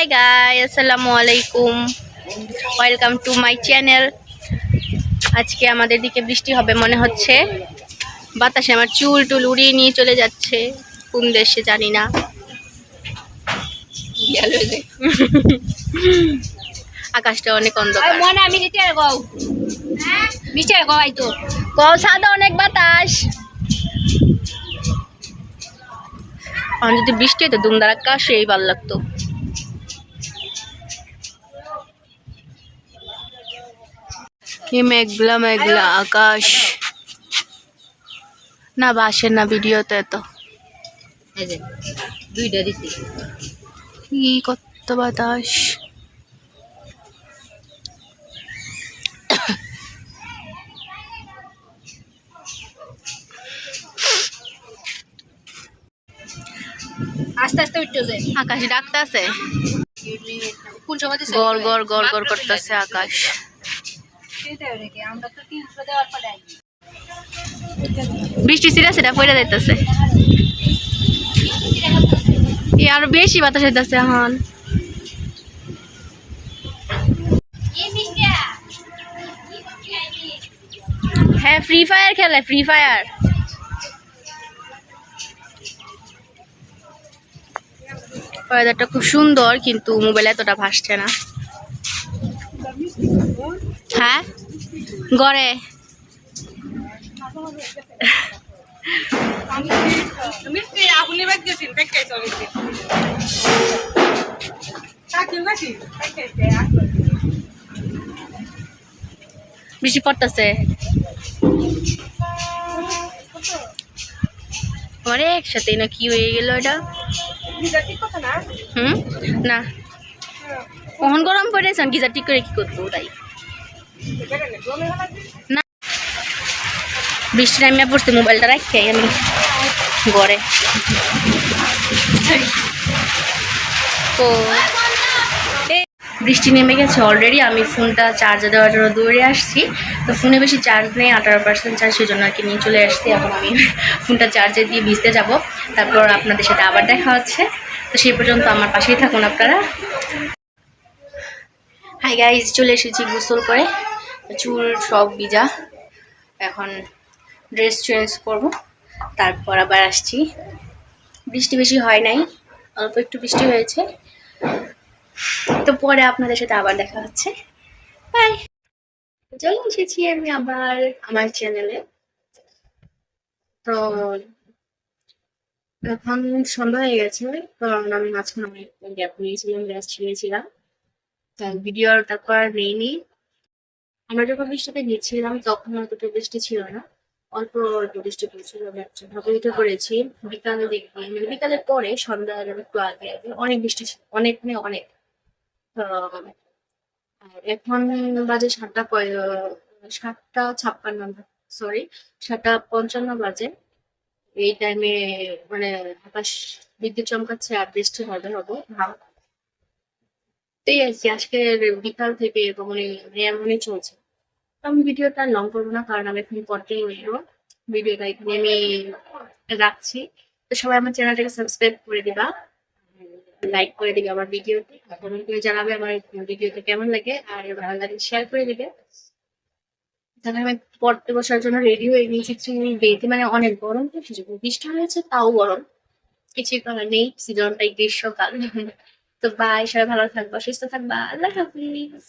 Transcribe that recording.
High গাই আসসালামু আলাইকুম welcome to my channel আজকে আমাদের দিকে বৃষ্টি হবে মনে হচ্ছে। বাতাসে আমার চুল টুল উড়িয়ে নিয়ে চলে যাচ্ছে। কোন দেশে জানি না। আকাশটা অনেক অন্ধকার। মনে আমি গও। গও আইতো সাদা অনেক বাতাস। আর যদি বৃষ্টি হতো দুমদারাক্কা সেই ভালো লাগতো। কি মেঘলা মেঘলা আকাশ। না বাসে না ভিডিওতে তো কি কত বাতাস। আস্তে আস্তে উঠতো যে আকাশ ডাকতেছে। গড় গড় গড় গড় করতেছে আকাশ। আমরা তো তিনশো দেওয়ার পরে বৃষ্টি সিরা সিরা পড়ে যাইতেছে। এ আরও বেশি বাতাস হইতেছে এখন। হ্যাঁ ফ্রি ফায়ার খেলে ফ্রি ফায়ার ওয়েদারটা খুব সুন্দর কিন্তু মোবাইলে এতটা ভাসছে না। হ্যাঁ? গড়ে। বৃষ্টি পড়তেছে। আরে একসাথে না কি হয়ে গেল এটা? হুম? না। কখন গরম পড়েছে? গিজার ঠিক করে কি করব তাই? না বৃষ্টি নামিয়া পড়ছে, মোবাইলটা রাখি আমি ঘরে। তো বৃষ্টি নেমে গেছে অলরেডি আমি ফোনটা চার্জে দেওয়ার জন্য দৌড়ে আসছি। তো ফোনে বেশি চার্জ নেই, আঠারো পার্সেন্ট চার্জ সেই জন্য আর কি নিয়ে চলে আসছি। এখন আমি ফোনটা চার্জে দিয়ে ভিজতে যাব। তারপর আপনাদের সাথে আবার দেখা হচ্ছে। তো সেই পর্যন্ত আমার পাশেই থাকুন আপনারা। হাই গাইজ চলে এসেছি গোসল করে। চুল সব ভিজা এখন ড্রেস চেঞ্জ করব। তারপর আবার আসছি। বৃষ্টি বেশি হয় নাই, অল্প একটু বৃষ্টি হয়েছে। তো পরে আপনাদের সাথে আবার দেখা হচ্ছে। বাই চলে এসেছি আমি আবার আমার চ্যানেলে তো এখন সন্ধ্যা হয়ে গেছে, কারণ আমি মাঝখানে অনেক গ্যাপ নিয়েছিলাম ভিডিও তারপর আর নেইনি। আমরা যখন বৃষ্টিতে গেছিলাম তখন অতটা বৃষ্টি ছিল না। অল্প অল্প বৃষ্টি পড়ছিল উঠে পড়েছি বিকালের দিকে মানে বিকালের পরে সন্ধ্যার একটু আগে আগে অনেক বৃষ্টি ছিল, অনেক মানে অনেক। এখন বাজে সাতটা সাতটা ছাপ্পান্ন সরি সাতটা পঞ্চান্ন বাজে। এই টাইমে মানে আকাশ বিদ্যুৎ চমকাচ্ছে আর বৃষ্টি হবে হবে। ভাব এই আর কি, আজকের বিকাল থেকে মানে এমনই চলছে। আমি ভিডিওটা লং করব না, কারণ আমি এখন পরতেই উঠবো ভিডিওটা এখানে আমি রাখছি। তো সবাই আমার চ্যানেলটাকে সাবস্ক্রাইব করে দিবা লাইক করে দিবে আমার ভিডিওতে কমেন্ট করে জানাবে আমার ভিডিওটা কেমন লাগে, আর ভালো লাগে শেয়ার করে দিবে। তাহলে আমি পড়তে বসার জন্য রেডি হয়ে নিয়েছি চুল বেঁধে মানে অনেক গরম তো, সেজন্য বৃষ্টি হয়েছে, তাও গরম। কিছু করার নেই সিজনটাই গ্রীষ্মকাল। তো বাই সবাই ভালো থাকবা, সুস্থ থাকবা, আল্লাহ হাফিজ।